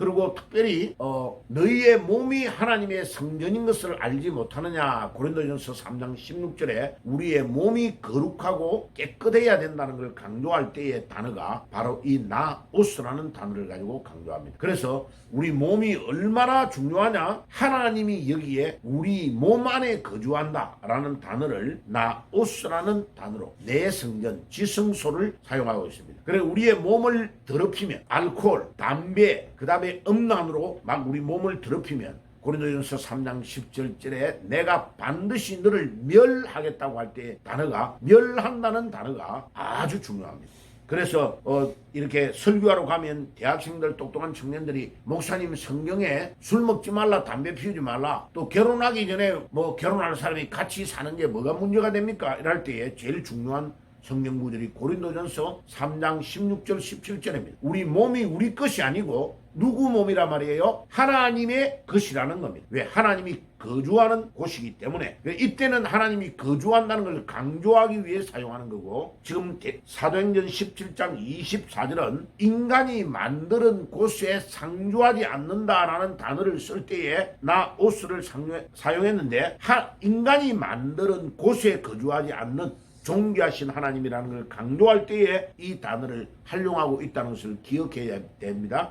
그리고 특별히 어, 너희의 몸이 하나님의 성전인 것을 알지 못하느냐 고린도전서 3장 16절에 우리의 몸이 거룩하고 깨끗해야 된다는 걸 강조할 때의 단어가 바로 이 나오스라는 단어를 가지고 강조합니다. 그래서 우리 몸이 얼마나 중요하냐 하나님이 여기에 우리 몸 안에 거주한다라는 단어를 나오스라는 단어로 내 성전 지성소를 사용하고 있습니다. 그래 우리의 몸을 더럽히면 알코올, 담배, 그 다음에 음란으로 막 우리 몸을 더럽히면 고린도전서 3장 10절절에 내가 반드시 너를 멸하겠다고 할 때 단어가 멸한다는 단어가 아주 중요합니다. 그래서 어 이렇게 설교하러 가면 대학생들 똑똑한 청년들이 목사님 성경에 술 먹지 말라 담배 피우지 말라 또 결혼하기 전에 뭐 결혼할 사람이 같이 사는 게 뭐가 문제가 됩니까 이럴 때에 제일 중요한 성경 구절이 고린도전서 3장 16절 17절입니다. 우리 몸이 우리 것이 아니고 누구 몸이라 말이에요? 하나님의 것이라는 겁니다. 왜 하나님이 거주하는 곳이기 때문에 이때는 하나님이 거주한다는 걸 강조하기 위해 사용하는 거고 지금 대- 사도행전 17장 24절은 인간이 만드는 곳에 상주하지 않는다라는 단어를 쓸 때에 나 오스를 사용했는데 하- 인간이 만드는 곳에 거주하지 않는 존귀하신 하나님이라는 걸 강조할 때에 이 단어를 활용하고 있다는 것을 기억해야 됩니다.